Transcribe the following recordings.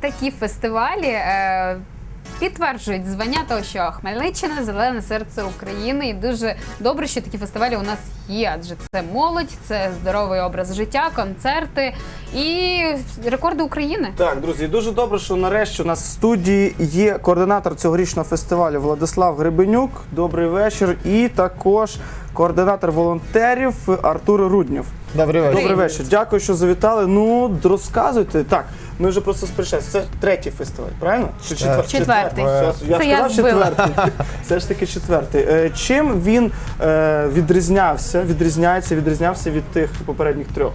такі фестивалі е, підтверджують звання того, що Хмельниччина зелене серце України, і дуже добре, що такі фестивалі у нас є. Адже це молодь, це здоровий образ життя, концерти і рекорди України. Так, друзі, дуже добре, що нарешті у нас в студії є координатор цьогорічного фестивалю Владислав Гребенюк. Добрий вечір. І також координатор волонтерів Артур Руднів. Добрий вечір. Добрий вечір. Дякую, що завітали. Ну, розказуйте. Так, ми вже просто сперечаємося. Це третій фестиваль, правильно? Чи четвертий? Четвертий. Я Це я сказав збила. четвертий. Все ж таки четвертий. Е, Чим він е, відрізнявся, відрізняється, відрізнявся від тих попередніх трьох?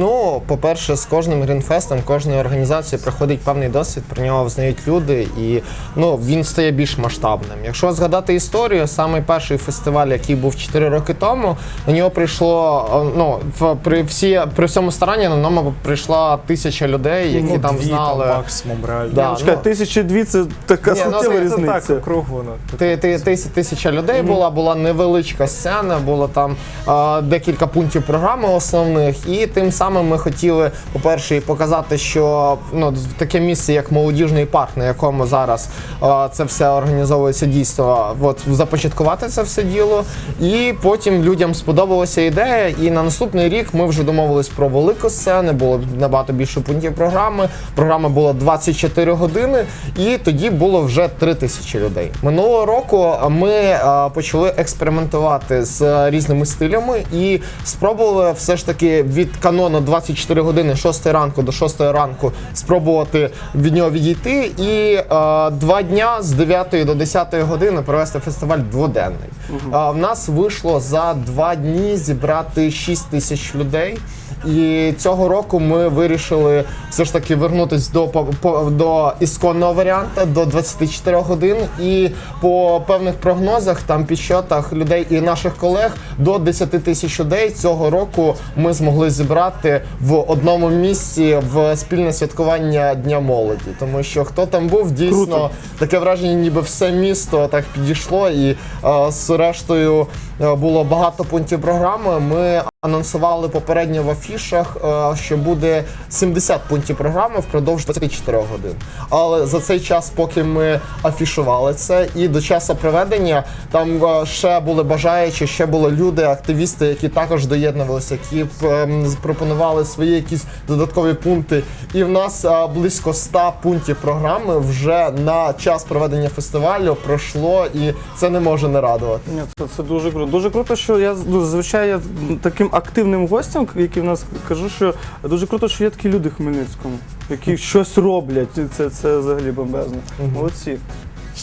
Ну, по-перше, з кожним грінфестом, кожної організації приходить певний досвід, про нього взнають люди, і ну він стає більш масштабним. Якщо згадати історію, самий перший фестиваль, який був 4 роки тому, на нього прийшло е, ну в при всі при всьому старанні на ньому прийшла тисяча людей, які Ну, там дві, знали. максимум реально. Да, Ну, чекай, ну. тисячі дві це така Ні, ну, суттєва це- це різниця. Так, округлено. Ти, ти, тис- тисяча людей була, була невеличка сцена, було там е, декілька пунктів програми основних, і тим самим ми хотіли, по-перше, показати, що ну, таке місце, як молодіжний парк, на якому зараз е, це все організовується дійсно, от започаткувати це все діло. І потім людям сподобалася ідея. І на наступний рік ми вже домовились про велику сцену, було набагато більше пунктів програми. Програма була 24 години, і тоді було вже 3 тисячі людей. Минулого року ми е, почали експериментувати з е, різними стилями і спробували все ж таки від канону 24 години 6 ранку до 6 ранку спробувати від нього відійти. І е, два дня з 9 до 10 години провести фестиваль дводенний. Е, в нас вийшло за два дні зібрати 6 тисяч людей. І цього року ми вирішили все ж таки вернутися до по, до ісконного варіанту до 24 годин. І по певних прогнозах, там підсчотах людей і наших колег до 10 тисяч людей цього року ми змогли зібрати в одному місці в спільне святкування Дня молоді. Тому що хто там був, дійсно Круто. таке враження, ніби все місто так підійшло, і е, з рештою було багато пунктів програми. Ми анонсували попередньо в афішах, е, що буде 70 пунктів програми впродовж 24 годин. Але за цей час, поки ми афішували це, і до часу проведення там е, ще були бажаючі, ще були люди, активісти, які також доєднувалися, які ем, пропонували свої якісь додаткові пункти. І в нас е, близько 100 пунктів програми вже на час проведення фестивалю пройшло, і це не може не радувати. Це, це дуже круто. Дуже круто, що я звичайно зазвичай я таким активним гостям, які в нас кажу, що дуже круто, що є такі люди в Хмельницькому, які щось роблять. Це, це взагалі бомбезно. Молодці.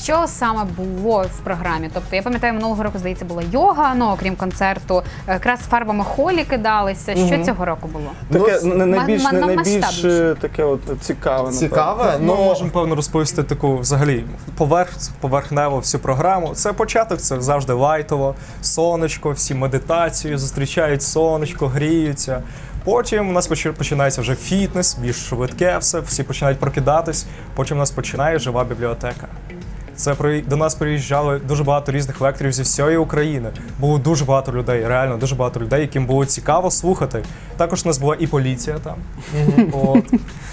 Що саме було в програмі? Тобто я пам'ятаю, минулого року здається була йога, ну окрім концерту, е, якраз фарбами холі кидалися. Що цього року було? Таке Ну, не- найбільш, на найбільш таке от цікаве. напевно. Цікаве, Ну, ну можемо певно розповісти таку взагалі поверх, поверхнево всю програму. Це початок, це завжди лайтово, сонечко, всі медитацію, зустрічають сонечко, гріються. Потім у нас починається вже фітнес, більш швидке все, всі починають прокидатись. Потім у нас починає жива бібліотека. Це при до нас приїжджали дуже багато різних лекторів зі всієї України. Було дуже багато людей, реально дуже багато людей, яким було цікаво слухати. Також у нас була і поліція там. От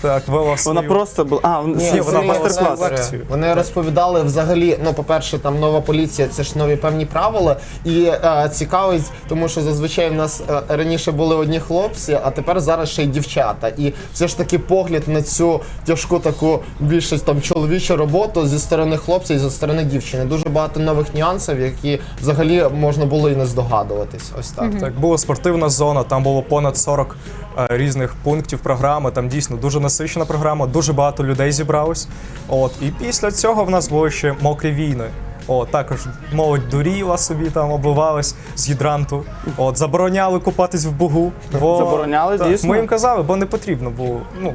так, вела Вона просто була. А, Ні, вона майстер-клас. вони- Вони розповідали взагалі. Ну, по-перше, там нова поліція, це ж нові певні правила. І е, цікавість, тому що зазвичай в нас е, раніше були одні хлопці, а тепер зараз ще й дівчата. І все ж таки погляд на цю тяжку таку більше там чоловічу роботу зі сторони хлопця і зі сторони дівчини. Дуже багато нових нюансів, які взагалі можна було і не здогадуватись. Ось так. Так, була спортивна зона, там було понад 40 е, різних пунктів програми. Там дійсно дуже насичена програма, дуже багато людей зібралось. От і після цього в нас були ще мокрі війни. От, також молодь дуріла собі там, обливалась з гідранту. От, забороняли купатись в бугу. Бо, Забороняли, Так, дійсно? Ми їм казали, бо не потрібно було. Ну,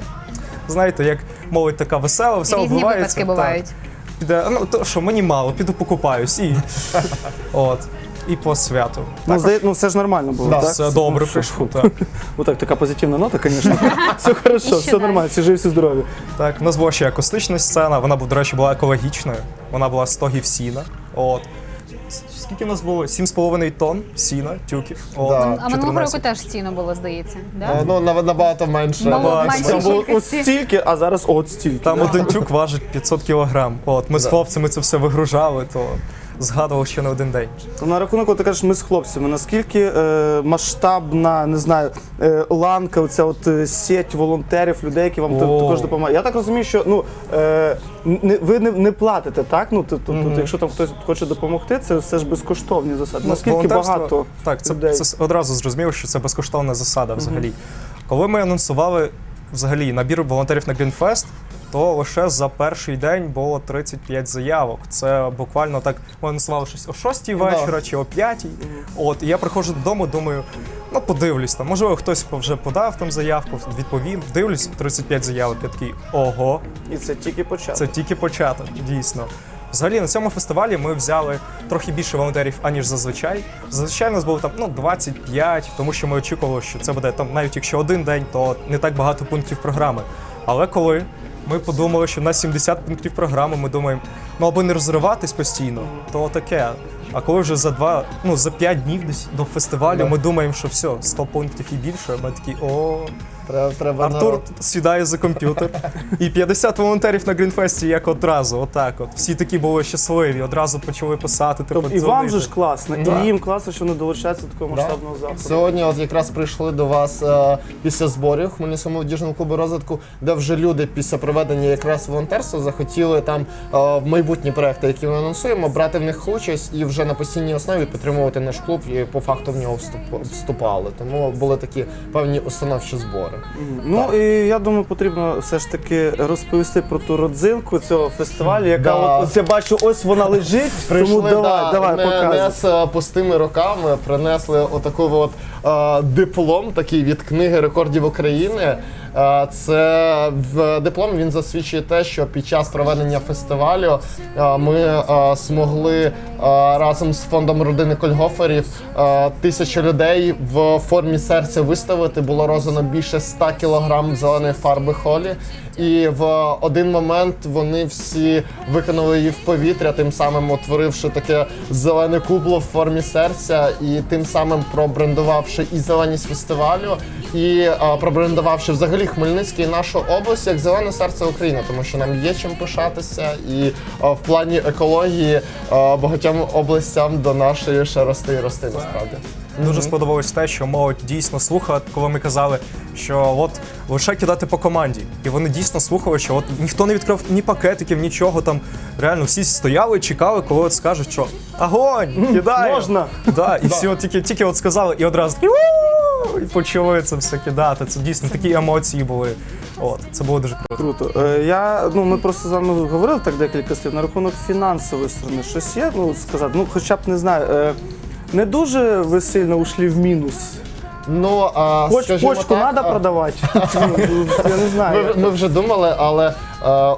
знаєте, як молодь така весела, весела Різні вбивається. випадки бувають. Піде, ну то що, мені мало, піду покупаюсь і. От. І по святу. Ну, здає, ну, все ж нормально було, Да, так? Все добре ну, фу. Так. Отак, така позитивна нота, звісно. Все хорошо, все далі. нормально, всі живі, всі здорові. Так, у нас була ще акустична сцена, вона, до речі, була екологічною. Вона була з тогів сіна. От. Скільки в нас було? 7,5 тонн сіна, тюків. О, Да. А минулого 14. року теж сіно було, здається. Е, Да? Ну, нав- набагато менше. Ну, менше Там було кількості. от стільки, а зараз от стільки. Там один тюк важить 500 кілограм. От, ми з хлопцями це все вигружали, то згадував ще не один день. На рахунок, ти кажеш, ми з хлопцями. Наскільки е, масштабна, не знаю, е, ланка, оця от е, сеть волонтерів, людей, які вам О. також допомагають. Я так розумію, що ну е, не, ви не, не платите, так? Ну тобто, Мгм. якщо там хтось хоче допомогти, це все ж безкоштовні засади. Ну, Наскільки волонтерство- багато Так, це, людей? це одразу зрозуміло, що це безкоштовна засада взагалі. Коли ми анонсували взагалі набір волонтерів на Greenfest, то лише за перший день було 35 заявок. Це буквально так ми анонсували щось о 6 вечора чи о 5. От, і я приходжу додому, думаю, ну подивлюсь там. Можливо, хтось вже подав там заявку, відповів. Дивлюсь, 35 заявок. Я такий ого, І це тільки початок. це тільки початок, дійсно. Взагалі на цьому фестивалі ми взяли трохи більше волонтерів, аніж зазвичай. Зазвичай у нас було там ну 25, тому що ми очікували, що це буде там, навіть якщо один день, то не так багато пунктів програми. Але коли ми подумали, що на 70 пунктів програми, ми думаємо, ну аби не розриватись постійно, то таке. А коли вже за два, ну за п'ять днів до фестивалю, ми думаємо, що все, 100 пунктів і більше. Ми такі, о, Треба, треба Артур народ. сідає за комп'ютер. І 50 волонтерів на Грінфесті як одразу, отак от. Всі такі були щасливі, одразу почали писати. Типу, Тобто, і вам же ж класно, Да. і їм класно, що вони долучаються до такого Да. масштабного заходу. Сьогодні от якраз прийшли до вас е, після зборів Хмельницького молодіжного клубу розвитку, де вже люди після проведення якраз волонтерства захотіли там е, в майбутні проекти, які ми анонсуємо, брати в них участь і вже на постійній основі підтримувати наш клуб і по факту в нього вступ- вступали. Тому були такі певні установчі збори. Ну і я думаю, потрібно все ж таки розповісти про ту родзинку цього фестивалю, яка Да. от, ось я бачу, ось вона лежить. тому давай, да, давай, не, показуй. не з е, пустими роками, принесли отаку от е, диплом, такий від книги рекордів України. Е, Це в диплом він засвідчує те, що під час проведення фестивалю е, ми е, змогли разом з фондом родини Кольгоферів тисячу людей в формі серця виставити. Було роздано більше 100 кілограм зеленої фарби холі. І в один момент вони всі виконали її в повітря, тим самим утворивши таке зелене кубло в формі серця, і тим самим пробрендувавши і зеленість фестивалю, і пробрендувавши взагалі Хмельницький і нашу область як зелене серце України, тому що нам є чим пишатися, і а, в плані екології а, багатьом областям до нашої ще рости і рости насправді. Дуже сподобалось те, що молодь дійсно слухала, коли ми казали, що от лише кидати по команді. І вони дійсно слухали, що от ніхто не відкрив ні пакетиків, нічого там. Реально всі стояли чекали, коли от скажуть, що огонь, кидай! можна. Да, і всі от тільки, тільки от сказали, і одразу такі! І почали це все кидати. Це дійсно такі емоції були. От, це було дуже круто. Круто. Е, я, ну, ми просто з вами говорили так декілька слів на рахунок фінансової сторони. Щось є, ну, сказати, ну, хоча б не знаю. Е, не дуже ви сильно ушли в мінус. Ну а Поч, скажімо почку так, треба а- продавати. Ну, Я не знаю. Ми, ми вже думали, але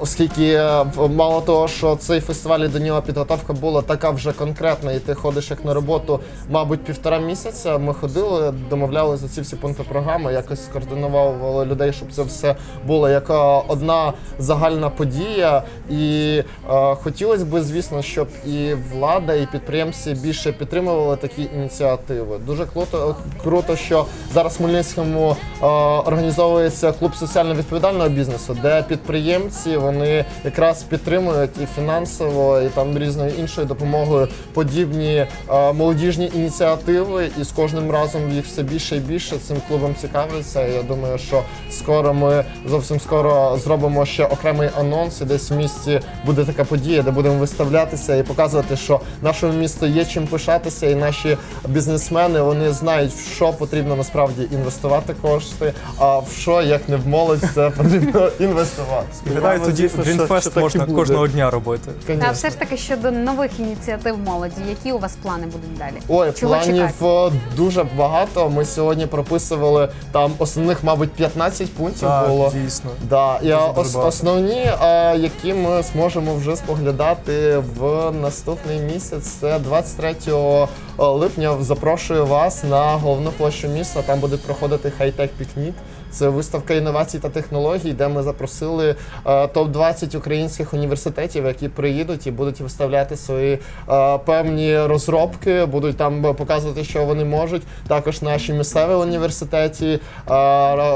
оскільки е, мало того, що цей фестиваль і до нього підготовка була така вже конкретна, і ти ходиш як на роботу, мабуть, півтора місяця. Ми ходили, домовляли за ці всі пункти програми, якось скоординували людей, щоб це все було як е, одна загальна подія. І е, хотілося б, звісно, щоб і влада, і підприємці більше підтримували такі ініціативи. Дуже круто, круто, що зараз в Хмельницькому е, організовується клуб соціально відповідального бізнесу, де підприємці вони якраз підтримують і фінансово, і там різною іншою допомогою подібні е, молодіжні ініціативи. І з кожним разом їх все більше і більше цим клубом цікавляться. Я думаю, що скоро ми зовсім скоро зробимо ще окремий анонс, і десь в місті буде така подія, де будемо виставлятися і показувати, що нашому місту є чим пишатися, і наші бізнесмени вони знають, в що потрібно насправді інвестувати кошти, а в що як не в молодь, це потрібно інвестувати. Гадаю, тоді Звісно, що- що Greenfest так і можна буде. кожного дня робити. А все ж таки щодо нових ініціатив молоді, які у вас плани будуть далі? Ой, Чого планів чекати? е, дуже багато. Ми сьогодні прописували там основних, мабуть, 15 пунктів було. дійсно. Да, і Дуже ос- багато. основні, е, які ми зможемо вже споглядати в наступний місяць, це 23 липня. Запрошую вас на головну площу міста. Там буде проходити хай-тек пікнік. Це виставка інновацій та технологій, де ми запросили е, топ-20 українських університетів, які приїдуть і будуть виставляти свої е, певні розробки, будуть там показувати, що вони можуть. Також наші місцеві університеті, е,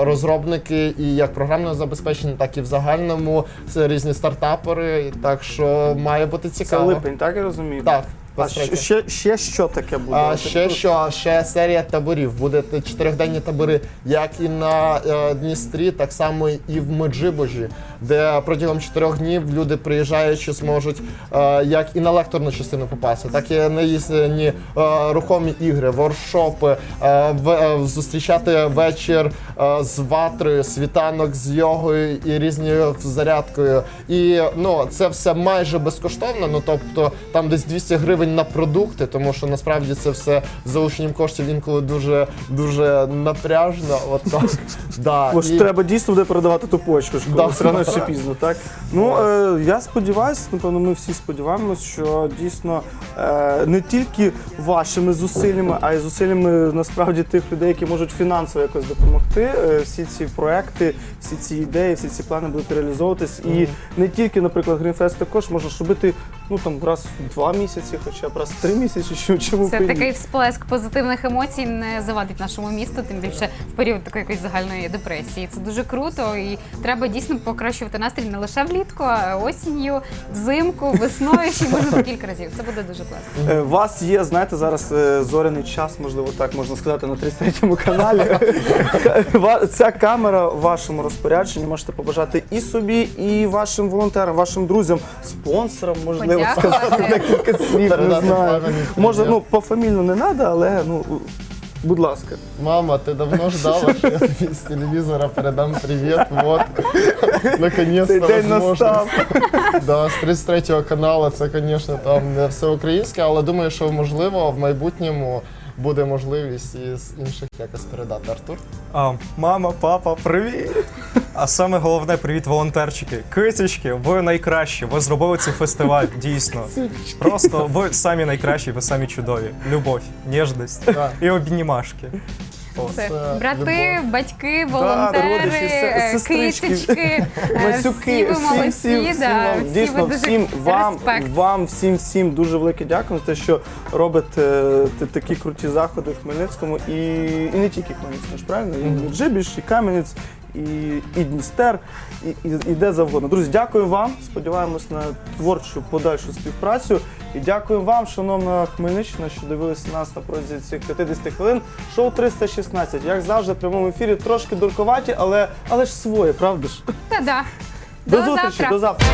розробники і як програмного забезпечення, так і в загальному різні стартапери. Так що має бути Це липень, так я розумію? Так. А 23. ще, ще що таке буде? А ще що, ще серія таборів. Буде чотирьохденні табори, як і на е, Дністрі, так само і в Меджибожі, де протягом чотирьох днів люди приїжджаючи зможуть е, як і на лекторну частину попасти, так і на їздені е, рухомі ігри, воршопи, е, в, е, зустрічати вечір е, з ватрою, світанок з йогою і різною зарядкою. І ну це все майже безкоштовно. Ну тобто там десь 200 гривень на продукти, тому що насправді це все з залученням коштів інколи дуже дуже напряжно. От так. Да. Ж І- треба дійсно буде передавати ту почку школу, Да. все рано чи пізно, так? Ну, е, я сподіваюся, напевно, ми всі сподіваємось, що дійсно е, не тільки вашими зусиллями, а й зусиллями насправді тих людей, які можуть фінансово якось допомогти. е, всі ці проекти, всі ці ідеї, всі ці плани будуть реалізовуватись. І не тільки, наприклад, Грінфест також можна ж робити ну там раз в два місяці, хоча б раз в три місяці, чи чому Це б і ні. такий всплеск позитивних емоцій не завадить нашому місту, тим більше в період такої якоїсь загальної депресії. Це дуже круто, і треба дійсно покращувати настрій не лише влітку, а осінню, взимку, весною, ще й можна кілька разів. Це буде дуже класно. Е, У вас є, знаєте, зараз е, зоряний час, можливо, так можна сказати, на 33-му каналі. Ва- Ця камера в вашому розпорядженні можете побажати і собі, і вашим волонтерам, вашим друзям, спонсорам, можливо, Подякувати. сказати декілька слів, не Передати знаю. Може, ну, пофамільно не треба, але ну, будь ласка. Мама, ти давно ждала, що я тобі з телевізора передам привіт. Вот. Наконец-то Цей день возможно. настав. Да, з 33 каналу це, звісно, там не все українське, але думаю, що можливо в майбутньому буде можливість і з інших якось передати. Артур? А, мама, папа, привіт! А саме головне, привіт, волонтерчики. Кицечки, ви найкращі. Ви зробили цей фестиваль, дійсно. Просто ви самі найкращі, ви самі чудові. Любов, ніжність Так. і обнімашки. О. Це брати, батьки, родичі, волонтери, се- е, сестрички. кицечки, е, всі ви молодці, да, вам, всі дійсно, ви дуже всім вам, респект. вам, всім, всім дуже велике дякую за те, що робите е, т- такі круті заходи в Хмельницькому і, і не тільки Хмельницькому, ж правильно? І Джибіш, і Кам'янець, і, і Дністер, і, і, і де завгодно. Друзі, дякую вам. Сподіваємось на творчу подальшу співпрацю. І дякую вам, шановна Хмельниччина, що дивилися нас на протязі цих 50 хвилин. Шоу 316. Як завжди, в прямому ефірі трошки дуркуваті, але, але ж своє, правда ж? Та-да. До, До зустрічі, завтра. до завтра.